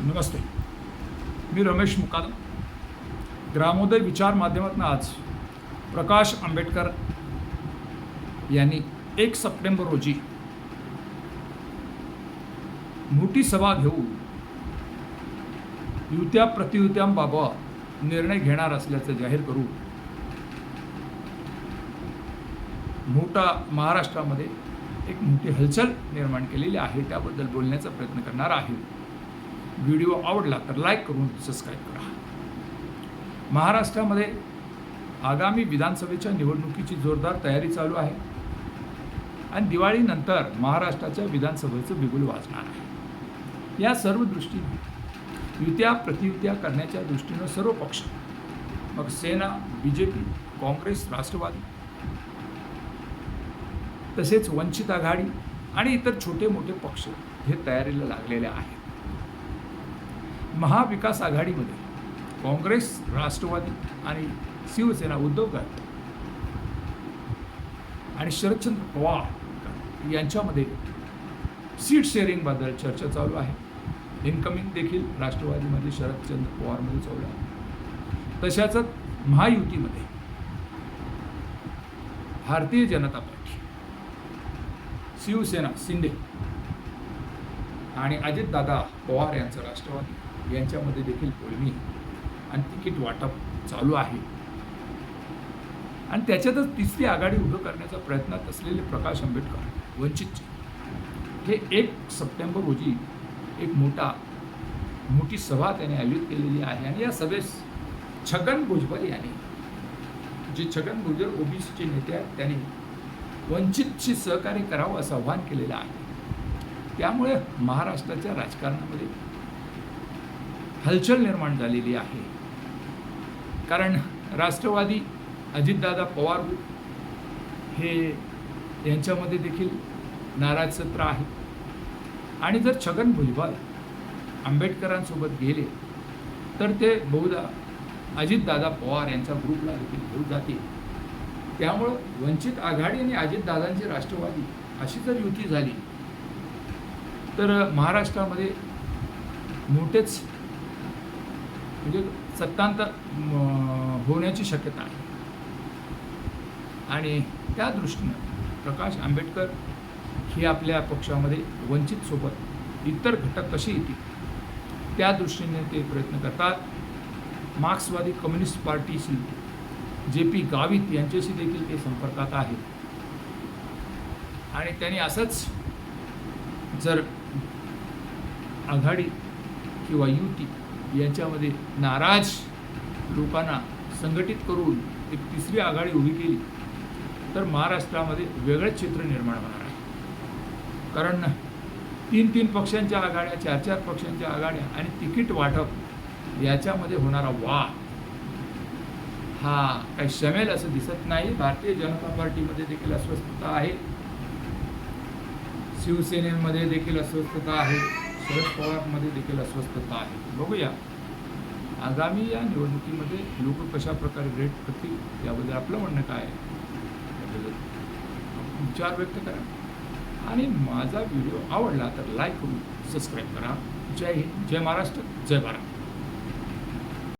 नमस्ते. मी रमेश मुकादम ग्रामोदय विचार माध्यमातून आज प्रकाश आंबेडकर यांनी एक सप्टेंबर रोजी मोठी सभा घेऊन युत्या प्रतियुत्यांबाबत निर्णय घेणार असल्याचं जाहीर करू मोठा महाराष्ट्रामध्ये एक मोठी हलचल निर्माण केलेली आहे. त्याबद्दल बोलण्याचा प्रयत्न करणार आहे. व्हिडिओ आवडला तर लाईक करून सबस्क्राईब करा. महाराष्ट्रामध्ये आगामी विधानसभेच्या निवडणुकीची जोरदार तयारी चालू आहे. आणि दिवाळीनंतर महाराष्ट्राच्या विधानसभेचं बिगुल वाजणार आहे. या सर्व दृष्टीने युत्या प्रतियुत्या करण्याच्या दृष्टीनं सर्व पक्ष मग सेना B J P Congress Rashtrawadi तसेच वंचित आघाडी आणि इतर छोटे मोठे पक्ष हे तयारीला लागलेले आहेत. महाविकास आघाडीमध्ये काँग्रेस राष्ट्रवादी आणि शिवसेना उद्धव आणि शरदचंद्र पवार यांच्यामध्ये सीट शेअरिंगबद्दल चर्चा चालू आहे. इन्कमिंग देखील राष्ट्रवादीमध्ये शरदचंद्र पवारमध्ये चालू आहे. तशाच महायुतीमध्ये भारतीय जनता पार्टी शिवसेना शिंदे आणि अजितदादा पवार यांचं राष्ट्रवादी. यांच्यामध्ये देखील बोलणी आणि तिकीट वाटप चालू आहे. आणि त्याच्यातच तिसरी आघाडी उभं करण्याचा प्रयत्नात असलेले प्रकाश आंबेडकर वंचितचे हे एक सप्टेंबर रोजी एक मोठा मोठी सभा त्याने आयोजित केलेली आहे आणि या सभेस छगन भुजबळ यांनी जे छगन भुजबळ ओबीसीचे नेते आहेत त्यांनी वंचितशी सहकार्य करावं असं आव्हान केलेलं आहे. त्यामुळे महाराष्ट्राच्या राजकारणामध्ये हलचल निर्माण झालेली आहे. कारण राष्ट्रवादी अजितदादा पवार हे यांच्यामध्ये देखील नाराज सत्र आहे. आणि जर छगन भुजबळ आंबेडकरांसोबत गेले तर ते बहुधा अजितदादा पवार यांच्या ग्रुपला देखील घेऊन जातील. त्यामुळं वंचित आघाडी आणि अजितदादांची राष्ट्रवादी अशी जर युती झाली तर महाराष्ट्रामध्ये मोठेच म्हणजे सत्तांतर होण्याची शक्यता आहे. आणि त्या दृष्टीनं प्रकाश आंबेडकर हे आपल्या पक्षामध्ये वंचितसोबत इतर घटक कसे येतील त्या दृष्टीने ते प्रयत्न करतात. मार्क्सवादी कम्युनिस्ट पार्टीशी जे पी गावित यांच्याशी देखील ते संपर्कात आहेत. आणि त्यांनी असंच जर आघाडी किंवा युती यांच्यामध्ये नाराज लोकांना संघटित करून एक तिसरी आघाडी उभी केली तर महाराष्ट्रामध्ये वेगळंच चित्र निर्माण होणार आहे. कारण तीन तीन पक्षांच्या आघाड्या चार चार पक्षांच्या आघाड्या आणि तिकीट वाटप याच्यामध्ये होणारा वाद हा काही शमेल असं दिसत नाही. भारतीय जनता पार्टीमध्ये देखील अस्वस्थता आहे. शिवसेनेमध्ये देखील अस्वस्थता आहे. शरद पवारमध्ये देखील अस्वस्थता आहे. बघूया. आगामी या निवडणुकीमध्ये लोक कशाप्रकारे रेट करतील याबद्दल आपलं म्हणणं काय आहे? विचार व्यक्त करा. आणि माझा व्हिडिओ आवडला तर लाईक करून सबस्क्राईब करा. जय हिंद जय महाराष्ट्र जय भारत.